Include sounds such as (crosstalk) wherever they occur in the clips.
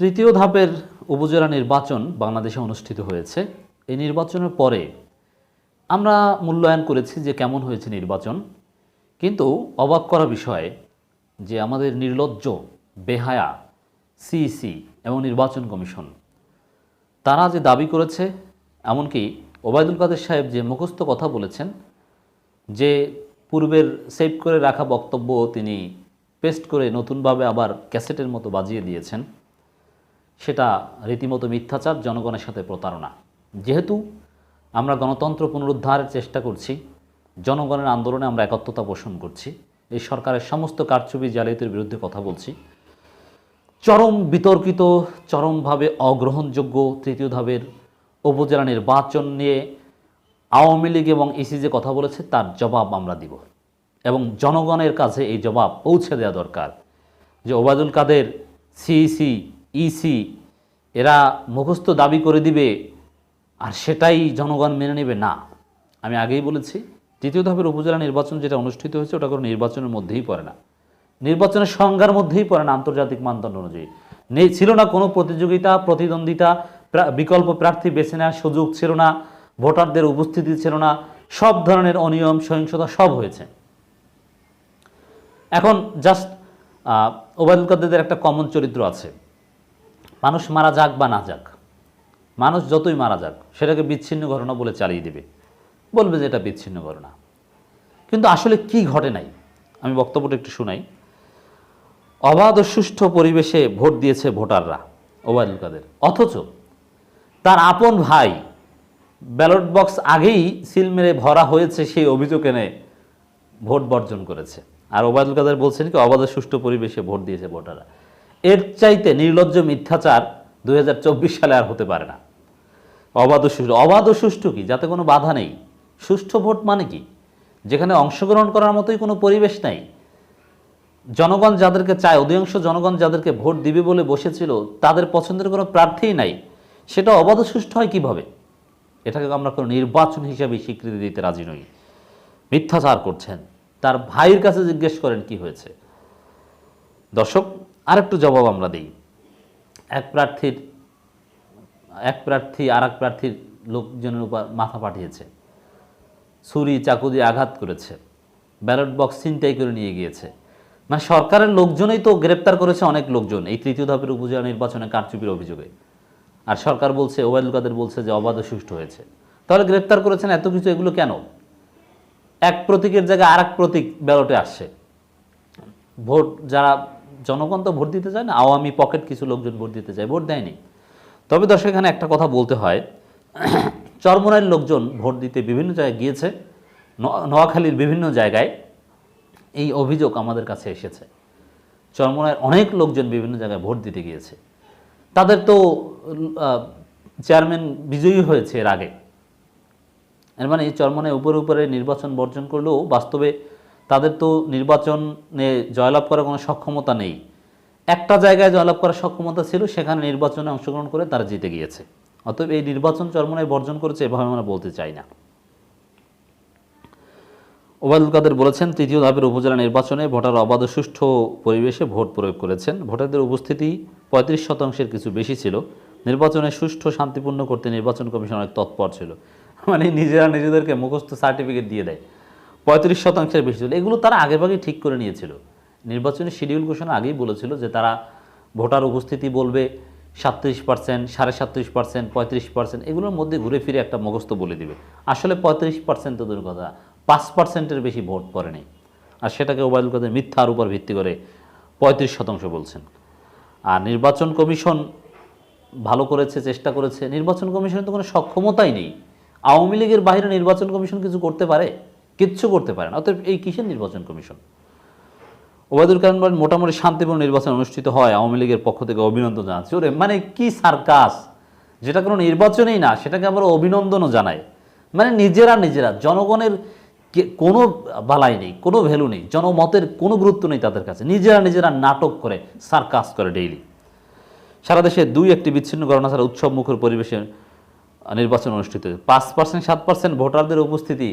তৃতীয় ধাপের উপজেলা নির্বাচন বাংলাদেশে অনুষ্ঠিত হয়েছে। এই নির্বাচনের পরে আমরা মূল্যায়ন করেছি যে কেমন হয়েছে নির্বাচন। কিন্তু অবাক করা বিষয় যে আমাদের নির্লজ্জ, বেহায়া সিইসি এবং নির্বাচন কমিশন, তারা যে দাবি করেছে, এমনকি ওবায়দুল কাদের সাহেব যে মুখস্থ কথা বলেছেন, যে পূর্বের সেভ করে রাখা বক্তব্য তিনি পেস্ট করে নতুনভাবে আবার ক্যাসেটের মতো বাজিয়ে দিয়েছেন সেটা রীতিমতো মিথ্যাচার, জনগণের সাথে প্রতারণা। যেহেতু আমরা গণতন্ত্র পুনরুদ্ধারের চেষ্টা করছি, জনগণের আন্দোলনে আমরা একত্রতা পোষণ করছি, এই সরকারের সমস্ত কারচুপি জালিয়াতির বিরুদ্ধে কথা বলছি, চরম বিতর্কিত, চরমভাবে অগ্রহণযোগ্য তৃতীয় ধাপের উপজেলা নির্বাচন নিয়ে আওয়ামী লীগ এবং ইসি যে কথা বলেছে, তার জবাব আমরা দিব। এবং জনগণের কাছে এই জবাব পৌঁছে দেওয়া দরকার যে ওবায়দুল কাদের, সিইসি ইসি এরা মুখস্থ দাবি করে দিবে, আর সেটাই জনগণ মেনে নেবে না। আমি আগেই বলেছি তৃতীয় ধাপের উপজেলা নির্বাচন যেটা অনুষ্ঠিত হয়েছে, ওটা কোনো নির্বাচনের মধ্যেই পড়ে না। নির্বাচনের সংজ্ঞার মধ্যেই পড়ে না আন্তর্জাতিক মানদণ্ড অনুযায়ী। নেই ছিল না কোনো প্রতিযোগিতা, প্রতিদ্বন্দ্বিতা বিকল্প প্রার্থী বেছে নেওয়ার সুযোগ ছিল না, ভোটারদের উপস্থিতি ছিল না, সব ধরনের অনিয়ম, সহিংসতা সব হয়েছে। এখন জাস্ট ওবায়দুল কাদেরদের একটা কমন চরিত্র আছে। মানুষ মারা যাক বা না যাক, মানুষ যতই মারা যাক, সেটাকে বিচ্ছিন্ন ঘটনা বলে চালিয়ে দেবে। বলবে যে এটা বিচ্ছিন্ন ঘটনা। কিন্তু আসলে কি ঘটে নাই? আমি বক্তব্যটা একটু শুনাই। অবাধ ও সুষ্ঠু পরিবেশে ভোট দিয়েছে ভোটাররা, ওবায়দুল কাদের। অথচ তার আপন ভাই ব্যালট বক্স আগেই সিল মেরে ভরা হয়েছে, সেই অভিযোগ এনে ভোট বর্জন করেছে। আর ওবায়দুল কাদের বলছেন কি, অবাধ সুষ্ঠু পরিবেশে ভোট দিয়েছে ভোটাররা। এর চাইতে নির্লজ্জ মিথ্যাচার দুই হাজার চব্বিশ সালে আর হতে পারে না। অবাধ সুষ্ঠু অবাধ সুষ্ঠু কি? যাতে কোনো বাধা নেই। সুষ্ঠু ভোট মানে কি? যেখানে অংশগ্রহণ করার মতোই কোনো পরিবেশ নাই। জনগণ যাদেরকে চায়, অধিকাংশ জনগণ যাদেরকে ভোট দিবে বলে বসেছিল, তাদের পছন্দের কোনো প্রার্থীই নাই। সেটা অবাধ সুষ্ঠু হয় কীভাবে? এটাকে আমরা কোনো নির্বাচন হিসাবে স্বীকৃতি দিতে রাজি নই। মিথ্যাচার করছেন। তার ভাইয়ের কাছে জিজ্ঞেস করেন, কি হয়েছে? দর্শক আরেকটু জবাব আমরা দিই। এক প্রার্থীর, এক প্রার্থী আর এক প্রার্থীর লোকজনের উপর মাথা পাঠিয়েছে। ছুরি চাকু দিয়ে আঘাত করেছে। ব্যালট বক্স ছিনতাই করে নিয়ে গিয়েছে। মানে সরকারের লোকজনই তো গ্রেপ্তার করেছে অনেক লোকজন এই তৃতীয় ধাপের উপজেলা নির্বাচনে কারচুপির অভিযোগে। আর সরকার বলছে, ওবায়দুল কাদের বলছে যে অবাধ সুষ্ঠু হয়েছে। তাহলে গ্রেপ্তার করেছেন এত কিছু, এগুলো কেন? এক প্রতীকের জায়গায় আর এক প্রতীক ব্যালটে আসছে। ভোট যারা জনগণ তো ভোট দিতে চায় না, আওয়ামী পকেট কিছু লোকজন ভোট দিতে চায়, ভোট দেয়নি। তবে দর্শক, এখানে একটা কথা বলতে হয়। (clears throat) চরমনাইয়ের লোকজন ভোট দিতে বিভিন্ন জায়গায় গিয়েছে। নোয়াখালীর বিভিন্ন জায়গায় এই অভিযোগ আমাদের কাছে এসেছে। চরমনায়ের অনেক লোকজন বিভিন্ন জায়গায় ভোট দিতে গিয়েছে। তাদের তো চেয়ারম্যান বিজয়ী হয়েছে এর আগে। এর মানে এই চরমনায় উপরে উপরে নির্বাচন বর্জন করলেও বাস্তবে তাদের তো নির্বাচনে জয়লাভ করার কোনো সক্ষমতা নেই। একটা জায়গায় জয়লাভ করার সক্ষমতা ছিল, সেখানে নির্বাচনে অংশগ্রহণ করে তারা জিতে গিয়েছে। অতএব এই নির্বাচন চরমনায় বর্জন করেছে এভাবে আমরা বলতে চাই না। ওবায়দুল কাদের বলেছেন, তৃতীয় ধাপের উপজেলা নির্বাচনে ভোটার অবাধ সুষ্ঠু পরিবেশে ভোট প্রয়োগ করেছেন। ভোটারদের উপস্থিতি পঁয়ত্রিশ শতাংশের কিছু বেশি ছিল। নির্বাচনে সুষ্ঠু, শান্তিপূর্ণ করতে নির্বাচন কমিশন অনেক তৎপর ছিল। মানে নিজেরা নিজেদেরকে মুখস্থ সার্টিফিকেট দিয়ে দেয়। পঁয়ত্রিশ শতাংশের বেশি ছিল। এগুলো তারা আগেভাগে ঠিক করে নিয়েছিল। নির্বাচনী শিডিউল ঘোষণা আগেই বলেছিল যে তারা ভোটার উপস্থিতি বলবে সাতত্রিশ পার্সেন্ট সাড়ে সাতত্রিশ পার্সেন্ট পঁয়ত্রিশ পার্সেন্ট এগুলোর মধ্যে ঘুরে ফিরে একটা মুখস্থ বলে দিবে। আসলে পঁয়ত্রিশ পার্সেন্ট তো দূর কথা, পাঁচ পার্সেন্টের বেশি ভোট পড়েনি। আর সেটাকে ওবায়দুল কাদের মিথ্যার উপর ভিত্তি করে পঁয়ত্রিশ শতাংশ বলছেন। আর নির্বাচন কমিশন ভালো করেছে, চেষ্টা করেছে। নির্বাচন কমিশনের তো কোনো সক্ষমতাই নেই। আওয়ামী লীগের বাইরে নির্বাচন কমিশন কিছু করতে পারে? কিচ্ছু করতে পারে না। অতএব এই কিসের নির্বাচন কমিশন? ওবায়দুল কালাম বলেন, মোটামুটি শান্তিপূর্ণ নির্বাচন অনুষ্ঠিত হয়, আওয়ামী লীগের পক্ষ থেকে অভিনন্দন জানাচ্ছি। ওরে মানে কি সার্কাস? যেটা কোনো নির্বাচনেই না, সেটাকে আমরা অভিনন্দনও জানাই। মানে নিজেরা নিজেরা, জনগণের কোনো বালাই নেই, কোনো ভ্যালু নেই, জনমতের কোনো গুরুত্ব নেই তাদের কাছে। নিজেরা নিজেরা নাটক করে, সার্কাস করে ডেইলি। সারা দেশে দুই একটি বিচ্ছিন্ন ঘটনা ছাড়া উৎসবমুখর পরিবেশে নির্বাচন অনুষ্ঠিত পাঁচ পার্সেন্ট সাত পার্সেন্ট ভোটারদের উপস্থিতি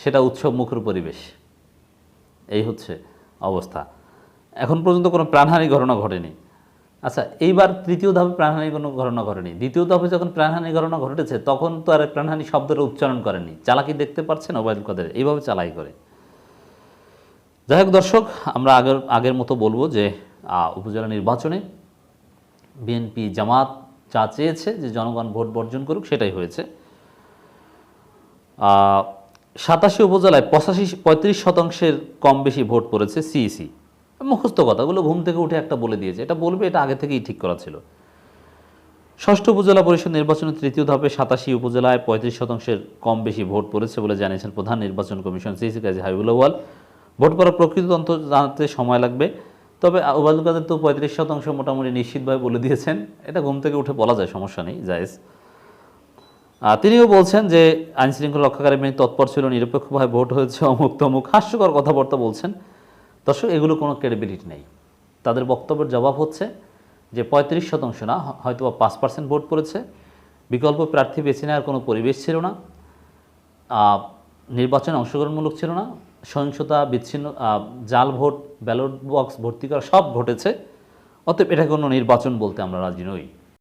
সেটা উৎসব মুখর পরিবেশ। এই হচ্ছে অবস্থা। এখন পর্যন্ত কোনো প্রাণহানি ঘটনা ঘটেনি। আচ্ছা এইবার তৃতীয় ধাপে প্রাণহানি কোনো ঘটনা ঘটেনি। দ্বিতীয় ধাপে যখন প্রাণহানি ঘটনা ঘটেছে, তখন তো আর প্রাণহানি শব্দটা উচ্চারণ করেনি চালাকি দেখতে পাচ্ছেন ওবায়দুল কাদের? এইভাবে চালাই করে। যাই হোক দর্শক, আমরা আগের আগের মতো বলব যে উপজেলা নির্বাচনে বিএনপি জামাত যা চেয়েছে যে জনগণ ভোট বর্জন করুক, সেটাই হয়েছে। সাতাশি উপজেলায় পঁচাশি, পঁয়ত্রিশ শতাংশের কম বেশি ভোট পড়েছে সিইসি মুখস্থ কথাগুলো ঘুম থেকে উঠে একটা বলে দিয়েছে। এটা বলবে, এটা আগে থেকেই ঠিক করা ছিল। ষষ্ঠ উপজেলা পরিষদ নির্বাচনের তৃতীয় ধাপে সাতাশি উপজেলায় পঁয়ত্রিশ শতাংশের কম বেশি ভোট পড়েছে বলে জানিয়েছেন প্রধান নির্বাচন কমিশন সিসি কাজী হাবিবুল আউয়াল। ভোট পড়ার প্রকৃত তন্ত্র জানাতে সময় লাগবে। তবে ওবায়দুল কাদের তো পঁয়ত্রিশ শতাংশ মোটামুটি নিশ্চিতভাবে বলে দিয়েছেন। এটা ঘুম থেকে উঠে বলা যায়, সমস্যা নেই, জায়েজ। তিনিও বলছেন যে আইন শৃঙ্খলা রক্ষাকারী বাহিনী তৎপর ছিল, নিরপেক্ষভাবে ভোট হয়েছে, অমুক তমুক, হাস্যকর কথাবার্তা বলছেন। দর্শক, এগুলো কোনো ক্রেডিবিলিটি নেই। তাদের বক্তব্যের জবাব হচ্ছে যে পঁয়ত্রিশ শতাংশ না হয়তো পাঁচ পার্সেন্ট ভোট পড়েছে। বিকল্প প্রার্থী বেছে নেওয়ার কোনো পরিবেশ ছিল না। নির্বাচনে অংশগ্রহণমূলক ছিল না। সহিংসতা, বিচ্ছিন্ন জাল ভোট ব্যালট বক্স ভর্তি করা সব ঘটেছে। অতএব এটা কোনো নির্বাচন বলতে আমরা রাজি নই।